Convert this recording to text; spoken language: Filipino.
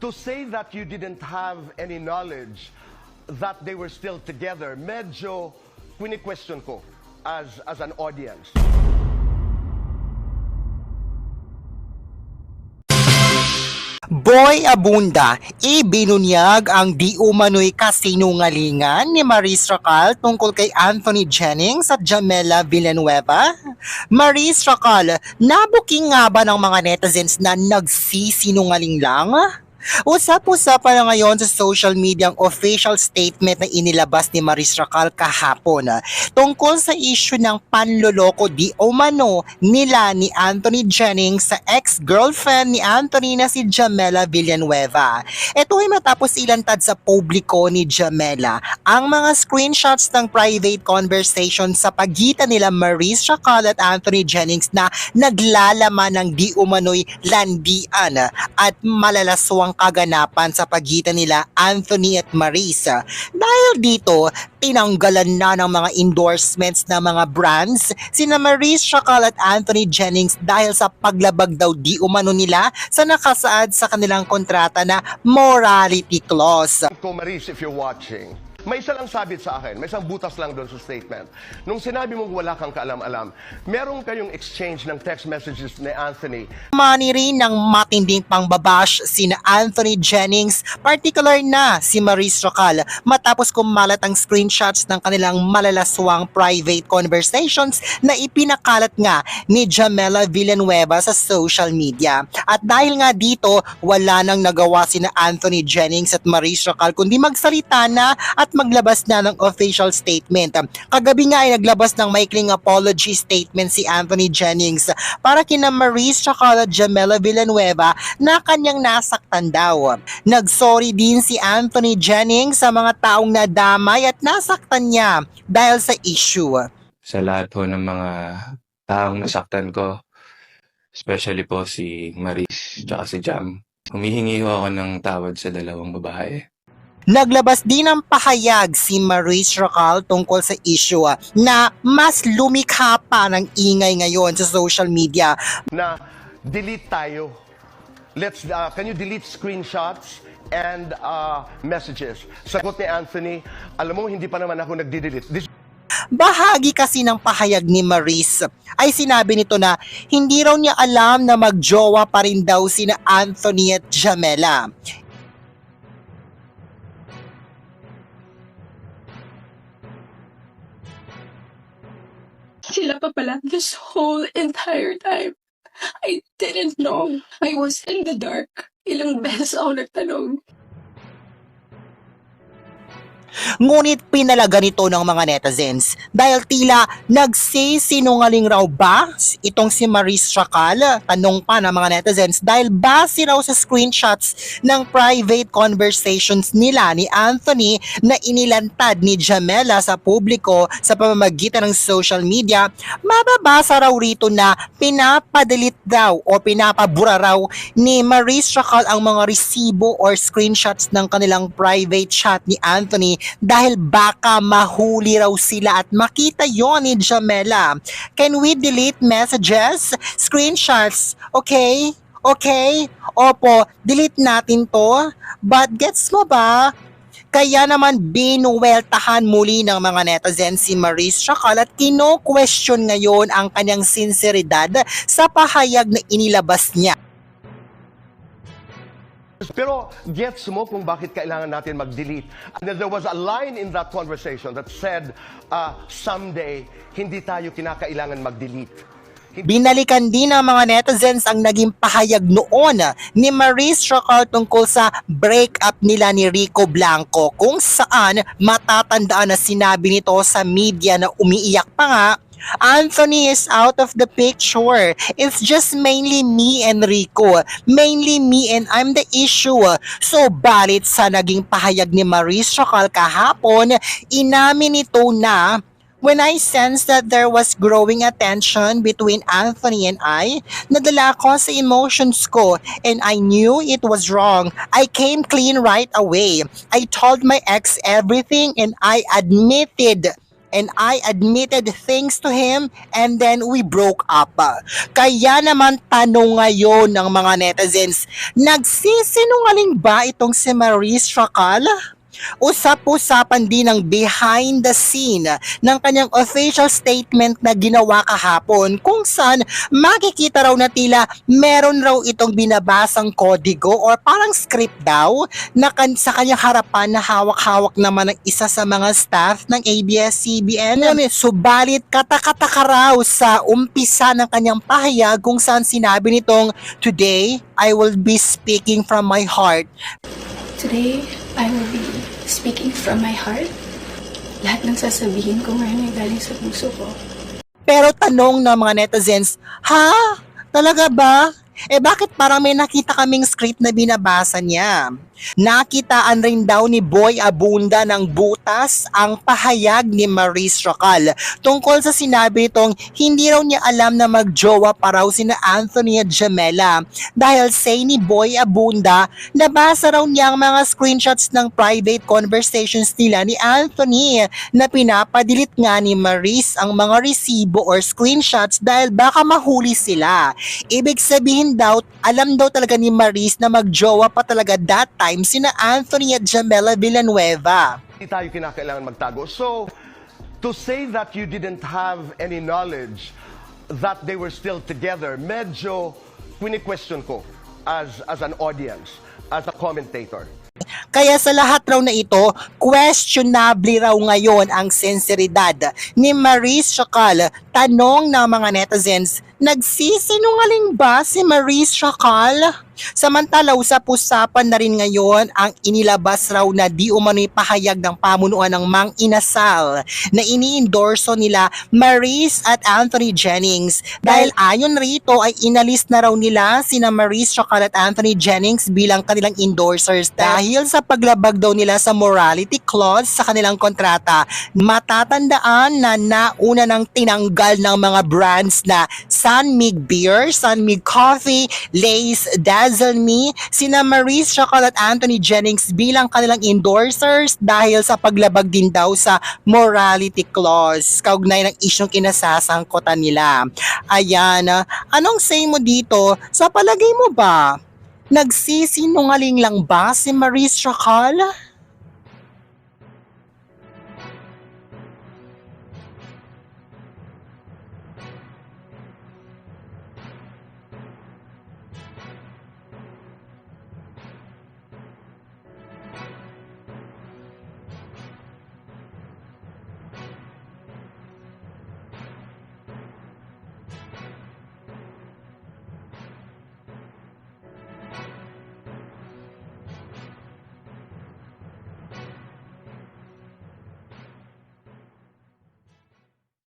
to say that you didn't have any knowledge that they were still together, medyo question ko as, as an audience. Boy Abunda, ibinunyag ang di umano'y kasinungalingan ni Maris Racal tungkol kay Anthony Jennings at Jamela Villanueva. Maris Racal, nabuking nga ba ng mga netizens na nagsisinungaling lang? Usap-usapan na ngayon sa social media ang official statement na inilabas ni Maris Racal kahapon ah, tungkol sa issue ng panloloko di umano nila ni Anthony Jennings sa ex-girlfriend ni Anthony na si Jamela Villanueva. Ito ay matapos ilantad sa publiko ni Jamela ang mga screenshots ng private conversation sa pagitan nila Maris Racal at Anthony Jennings na naglalaman ng di umano'y landian at malalaswang kaganapan sa pagitan nila Anthony at Marisa. Dahil dito, tinanggalan na ng mga endorsements ng mga brands sina Maris Chacal at Anthony Jennings dahil sa paglabag daw di umano nila sa nakasaad sa kanilang kontrata na morality clause. Maris, if you're watching, may isa lang sabit sa akin, may isang butas lang doon sa statement. Nung sinabi mong wala kang kaalam-alam, meron kayong exchange ng text messages ni Anthony Mani rin ng matinding pangbabash sina Anthony Jennings, particular na si Maris Rocal matapos kumalat ang screenshots ng kanilang malalaswang private conversations na ipinakalat nga ni Jamela Villanueva sa social media. At dahil nga dito, wala nang nagawa sina Anthony Jennings at Maris Rocal kundi magsalita na at maglabas na ng official statement. Kagabi nga ay naglabas ng maikling apology statement si Anthony Jennings para kina Maris Chacal at Jamela Villanueva na kanyang nasaktan daw. Nagsorry din si Anthony Jennings sa mga taong nadamay at nasaktan niya dahil sa issue. sa lahat po ng mga taong nasaktan ko, especially po si Maris tsaka si Jam. Humihingi ho ako ng tawad sa dalawang babae. Naglabas din ng pahayag si Maris Racal tungkol sa issue ah, na mas lumikha pa ng ingay ngayon sa social media na delete tayo. Let's, uh, can you delete screenshots and uh, messages? Sagot ni Anthony, alam mo, hindi pa naman ako nagdi-delete. This Bahagi kasi ng pahayag ni Maris ay sinabi nito na hindi raw niya alam na magjowa pa rin daw sina Anthony at Jamela. Sila pa pala this whole entire time. I didn't know. I was in the dark. Ilang beses ako nagtanong. Ngunit pinalaga nito ng mga netizens dahil tila nagsisinungaling raw ba itong si Maris Chacal? Tanong pa ng mga netizens dahil base raw sa screenshots ng private conversations nila ni Anthony na inilantad ni Jamela sa publiko sa pamamagitan ng social media, mababasa raw rito na pinapadelete daw o pinapabura raw ni Maris Chacal ang mga resibo or screenshots ng kanilang private chat ni Anthony dahil baka mahuli raw sila at makita yon ni Jamela. Can we delete messages, screenshots? Okay? Okay? Opo, delete natin to. But gets mo ba? Kaya naman binuweltahan muli ng mga netizens si Maris Chacal at kino-question ngayon ang kanyang sinseridad sa pahayag na inilabas niya. Pero gets mo kung bakit kailangan natin mag-delete. And there was a line in that conversation that said, uh, someday, hindi tayo kinakailangan mag-delete. Binalikan din ng mga netizens ang naging pahayag noon ni Maris Chacal tungkol sa breakup nila ni Rico Blanco kung saan matatandaan na sinabi nito sa media na umiiyak pa nga Anthony is out of the picture. It's just mainly me and Rico. Mainly me and I'm the issue. So, balit sa naging pahayag ni Maris Chacal kahapon, inamin nito na When I sensed that there was growing attention between Anthony and I, nadala ako sa emotions ko and I knew it was wrong. I came clean right away. I told my ex everything and I admitted and I admitted things to him and then we broke up. Kaya naman tanong ngayon ng mga netizens, nagsisinungaling ba itong si Maurice Chacal? Usap-usapan din ng behind the scene ng kanyang official statement na ginawa kahapon kung saan makikita raw na tila meron raw itong binabasang kodigo or parang script daw na kan sa kanyang harapan na hawak-hawak naman ng isa sa mga staff ng ABS-CBN. Subalit katakataka raw sa umpisa ng kanyang pahayag kung saan sinabi nitong, Today, I will be speaking from my heart Today, I will be speaking from my heart. Lahat ng sasabihin ko ngayon ay galing sa puso ko. Pero tanong ng mga netizens, ha? Talaga ba? Eh bakit parang may nakita kaming script na binabasa niya? Nakitaan rin daw ni Boy Abunda ng butas ang pahayag ni Maurice Racal tungkol sa sinabi nitong hindi raw niya alam na magjowa pa raw sina Anthony at Jamela dahil say ni Boy Abunda nabasa raw niya ang mga screenshots ng private conversations nila ni Anthony na pinapadilit nga ni Maurice ang mga resibo or screenshots dahil baka mahuli sila. Ibig sabihin daw, alam daw talaga ni Maurice na magjowa pa talaga that time sina Anthony at Jamela Villanueva. Hindi tayo kinakailangan magtago. So, to say that you didn't have any knowledge that they were still together, medyo question ko as, as an audience, as a commentator. Kaya sa lahat raw na ito, questionable raw ngayon ang sinseridad ni Maurice Chacal. Tanong ng mga netizens, nagsisinungaling ba si Maurice Chacal? Samantala, usap-usapan na rin ngayon ang inilabas raw na di umano'y pahayag ng pamunuan ng Mang Inasal na ini-endorso nila Maurice at Anthony Jennings dahil ayon rito ay inalis na raw nila sina Maurice Chacal at Anthony Jennings bilang kanilang endorsers dahil sa paglabag daw nila sa morality clause sa kanilang kontrata. Matatandaan na nauna ng tinanggal ng mga brands na Sunmig Beer, Sunmig Coffee, Lay's, Dazzle Me, sina Maurice Chacal at Anthony Jennings bilang kanilang endorsers dahil sa paglabag din daw sa morality clause kaugnay ng isyong kinasasangkutan nila. Ayan, anong say mo dito? Sa palagay mo ba, nagsisinungaling lang ba si Maurice Chacal?